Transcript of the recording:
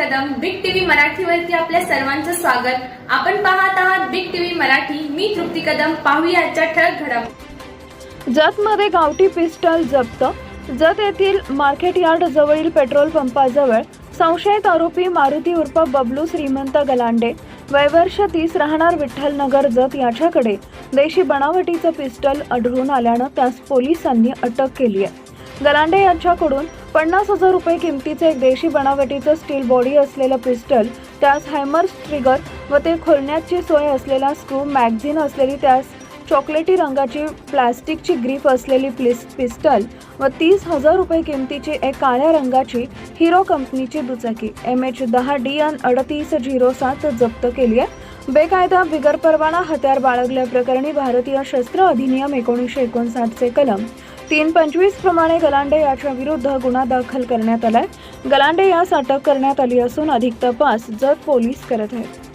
मराठीवरती आपल्या सर्वांचं स्वागत. आपण पाहत आहात बिग टीव्ही मराठी. मी तृप्ती कदम. पाहूया आजच्या ठळक घडामोडी. जतमध्ये गावठी पिस्टल जप्त. जत येथील मार्केट यार्ड जवळील पेट्रोल पंपाजवळ संशयित आरोपी मारुती उर्फ बबलू श्रीमंत गलांडे. वयवर्ष तीस राहणार विठ्ठलनगर जत याच्याकडे देशी बनावटीचं पिस्टल आढळून आल्यानं त्यास पोलिसांनी अटक केली आहे गलांडे यांच्याकडून पन्नास हजार रुपये किमतीचे एक देशी बनावटीचं स्टील बॉडी असलेलं पिस्टल त्यास हॅमर्स ट्रिगर व ते खोलण्याची सोय असलेला स्क्रू मॅगझिन असलेली त्यास चॉकलेटी रंगाची प्लास्टिकची ग्रीफ असलेली प्लिस पिस्टल व तीस हजार रुपये किमतीची एक काळ्या रंगाची हिरो कंपनीची दुचाकी. एम एच दहा डी एन अडतीस झिरो सात जप्त केली आहे बेकायदा बिगर परवाना हत्यार बाळगल्याप्रकरणी भारतीय शस्त्र अधिनियम एकोणीसशे एकोणसाठचे कलम तीन पंचवीस प्रमाणे गलांडे याच्या विरुद्ध गुन्हा दाखल करण्यात आलाय. गलांडे यास अटक करण्यात आली असून अधिक तपास जत पोलीस करत आहेत.